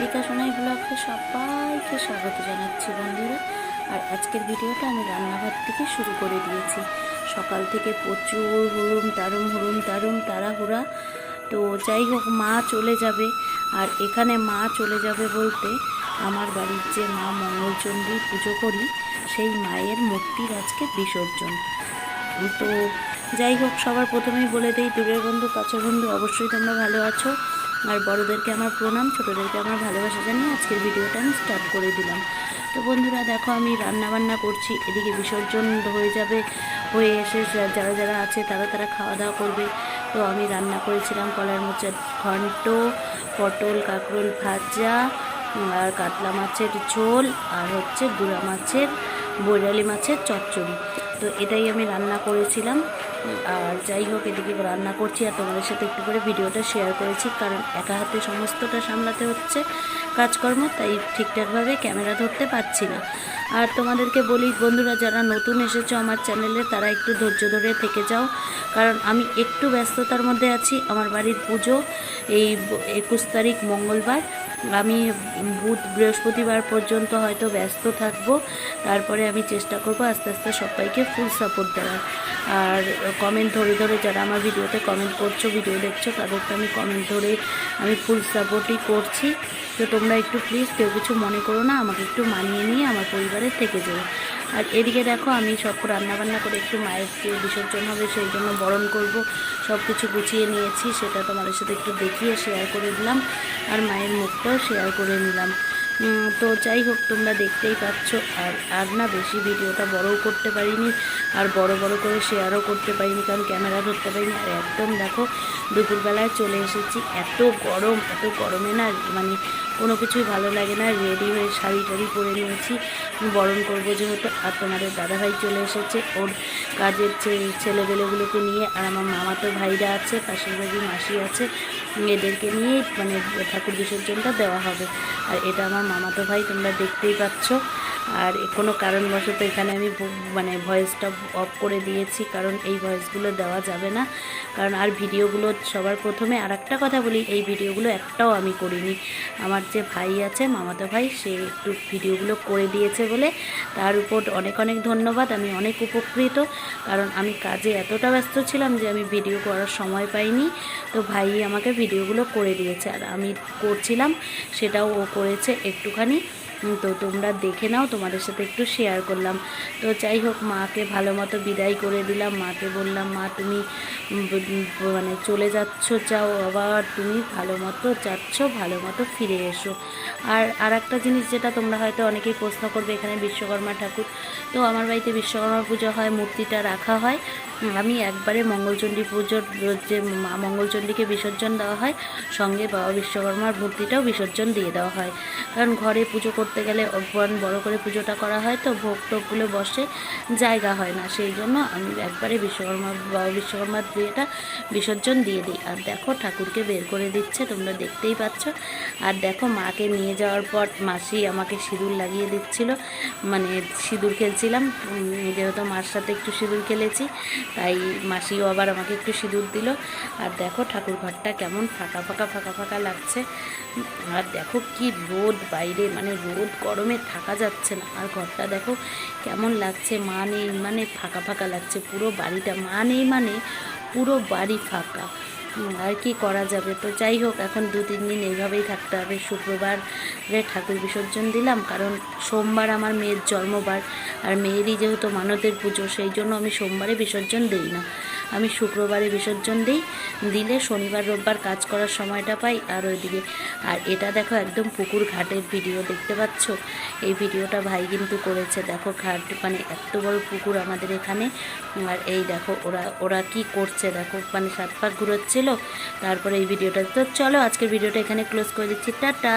দীপিকা সোনাই ব্লগে সবাইকে স্বাগত জানাচ্ছি বন্ধুরা। আর আজকের ভিডিওটা আমি রান্নাঘর থেকে শুরু করে দিয়েছি। সকাল থেকে প্রচুর হুরুম তারুম হুরুম তারুম তাড়াহুড়া। তো যাই হোক, মা চলে যাবে। আর এখানে মা চলে যাবে বলতে আমার বাড়ির যে মা মঙ্গলচন্দ্রী পুজো করি, সেই মায়ের মূর্তির আজকে বিসর্জন। তো যাই হোক, সবার প্রথমেই বলে দিই, দূরের বন্ধু, কাছের বন্ধু, অবশ্যই তোমরা ভালো আছো। আর বড়োদেরকে আমার প্রণাম, ছোটোদেরকে আমার ভালোবাসা জানিয়ে আজকের ভিডিওটা আমি স্টার্ট করে দিলাম। তো বন্ধুরা, দেখো আমি রান্না বান্না করছি, এদিকে বিসর্জন হয়ে যাবে, হয়ে এসে যারা যারা আছে তারা তারা খাওয়া দাওয়া করবে। তো আমি রান্না করেছিলাম কলার মোচার ঘন্ট, পটল, কাঁকরোল ভাজা আর কাতলা মাছের ঝোল, আর হচ্ছে গুঁড়া মাছের বৈরালি মাছের চচ্চড়ি। তো এটাই আমি রান্না করেছিলাম। আর যাই হোক এদিকে রান্না করছি আর তোমাদের সাথে একটু করে ভিডিওটা শেয়ার করেছি। কারণ একা হাতে সমস্তটা সামলাতে হচ্ছে কাজকর্ম তাই ঠিকঠাকভাবে ক্যামেরা ধরতে পারছি না। আর তোমাদেরকে বলি বন্ধুরা যারা নতুন এসেছ আমার চ্যানেলে তারা একটু ধৈর্য ধরে থেকে যাও। কারণ আমি একটু ব্যস্ততার মধ্যে আছি। আমার বাড়ির পুজো এই একুশ তারিখ মঙ্গলবার। আমি বুধ বৃহস্পতিবার পর্যন্ত হয়তো ব্যস্ত থাকব। তারপরে আমি চেষ্টা করব আস্তে আস্তে সবাইকে ফুল সাপোর্ট দেওয়ার। আর কমেন্ট ধরে ধরে যারা আমার ভিডিওতে কমেন্ট করছ ভিডিও দেখছ, তাদেরকে আমি কমেন্ট ধরে আমি ফুল সাপোর্টই করছি। তো তোমরা একটু প্লিজ কেউ কিছু মনে করো না, আমাকে একটু মানিয়ে নিয়ে আমার পরিবারের থেকে যাও। আর এদিকে দেখো, আমি সব রান্নাবান্না করে একটু মায়ের যে বিসর্জন হবে সেই জন্য বরণ করব। সব কিছু গুছিয়ে নিয়েছি, সেটা তোমাদের সাথে একটু দেখিয়ে শেয়ার করে দিলাম আর মায়ের মুখটাও শেয়ার করে নিলাম। তো যাই হোক, তোমরা দেখতেই পাচ্ছ, আর আর না বেশি ভিডিওটা বড়ও করতে পারিনি, আর বড় বড় করে শেয়ারও করতে পারিনি, কারণ ক্যামেরা ধরতে পারিনি। আর একদম দেখো, দুপুরবেলায় চলে এসেছি, এত গরম, এত গরমে না মানে কোনো কিছুই ভালো লাগে না। রেডি হয়ে শাড়ি টাড়ি পরে নিয়েছি। বরণ করব যেহেতু, আর তোমাদের দাদাভাই চলে এসেছে ওর কাজের ছেলেবেলেগুলোকে নিয়ে। আর আমার মামাতো ভাইরা আছে পাশের বাড়ি মাসি আছে। এদেরকে নিয়ে মানে ঠাকুর বিসর্জনটা দেওয়া হবে। আর এটা আমার মামাতো ভাই, তোমরা দেখতেই পাচ্ছ। আর কোনো কারণবশত এখানে আমি মানে ভয়েসটা অফ করে দিয়েছি, কারণ এই ভয়েসগুলো দেওয়া যাবে না। কারণ আর ভিডিওগুলো সবার প্রথমে আর একটা কথা বলি, এই ভিডিওগুলো একটাও আমি করিনি। আমার যে ভাই আছে, মামাতো ভাই, সে একটু ভিডিওগুলো করে দিয়েছে বলে তার উপর অনেক অনেক ধন্যবাদ, আমি অনেক উপকৃত। কারণ আমি কাজে এতটা ব্যস্ত ছিলাম যে আমি ভিডিও করার সময় পাইনি। তো ভাই আমাকে ভিডিওগুলো করে দিয়েছে, আর আমি করছিলাম, সেটাও ও করেছে একটুখানি। তো তোমরা দেখে নাও, তোমাদের সাথে একটু শেয়ার করলাম। তো যাই হোক, মাকে ভালো মতো বিদায় করে দিলাম। মাকে বললাম, মা, তুমি মানে চলে যাচ্ছ, যাও, আবার তুমি ভালো মতো যাচ্ছ, ভালো মতো ফিরে এসো। আর আর একটা জিনিস যেটা তোমরা হয়তো অনেকেই প্রশ্ন করবে এখানে বিশ্বকর্মা ঠাকুর, তো আমার বাড়িতে বিশ্বকর্মা পুজো হয়, মূর্তিটা রাখা হয়। আমি একবারে মঙ্গলচণ্ডী পুজোর যে মা মঙ্গলচণ্ডীকে বিসর্জন দেওয়া হয়, সঙ্গে বাবা বিশ্বকর্মার মূর্তিটাও বিসর্জন দিয়ে দেওয়া হয়। কারণ ঘরে পুজো করতে গেলে বড় করে পুজোটা করা হয় তো ভোগ টোগগুলো বসে, জায়গা হয় না। সেই জন্য আমি একবারে বিশ্বকর্মা বাবা বিশ্বকর্মার দিয়েটা বিসর্জন দিয়ে দিই। আর দেখো ঠাকুরকে বের করে দিচ্ছে, তোমরা দেখতেই পাচ্ছ। আর দেখো মাকে নিয়ে যাওয়ার পর মাসি আমাকে সিঁদুর লাগিয়ে দিচ্ছিল। মানে সিঁদুর খেলছিলাম। যেহেতু মার সাথে একটু সিঁদুর খেলেছি তাই মাসিও আবার আমাকে একটু সিঁদুর দিল। আর দেখো ঠাকুর ঘরটা কেমন ফাঁকা ফাঁকা ফাঁকা ফাঁকা লাগছে। আর দেখো কি রোদ বাইরে মানে রোদ গরমে থাকা যাচ্ছে না। আর ঘরটা দেখো কেমন লাগছে, মা নেই মানে ফাঁকা ফাঁকা লাগছে। পুরো বাড়িটা মা নেই মানে পুরো বাড়ি ফাঁকা। আর কি করা যাবে? তো যাই হোক, এখন দু, তিন দিন এইভাবেই থাকতে হবে। শুক্রবারে ঠাকুর বিসর্জন দিলাম, কারণ সোমবার আমার মেয়ের জন্মবার, আর মেয়েরই যেহেতু মানতের পুজো, সেই জন্য আমি সোমবারে বিসর্জন দিই না। আমি শুক্রবারে বিসর্জন দিই, দিলে শনিবার, রোববার কাজ করার সময়টা পাই, আর ওইদিকে, আর এটা দেখো একদম পুকুর ঘাটের ভিডিও, দেখতে পাচ্ছ? এই ভিডিওটা ভাই কিন্তু করেছে। দেখো ঘাট মানে এত বড় পুকুর আমাদের এখানে, আর এই দেখো ওরা ওরা কি করছে? দেখো মানে সাত পাক ঘুরোচ্ছিল তারপরে এই ভিডিওটা। তো চলো আজকের ভিডিওটা এখানে ক্লোজ করে দিচ্ছি। টাটা!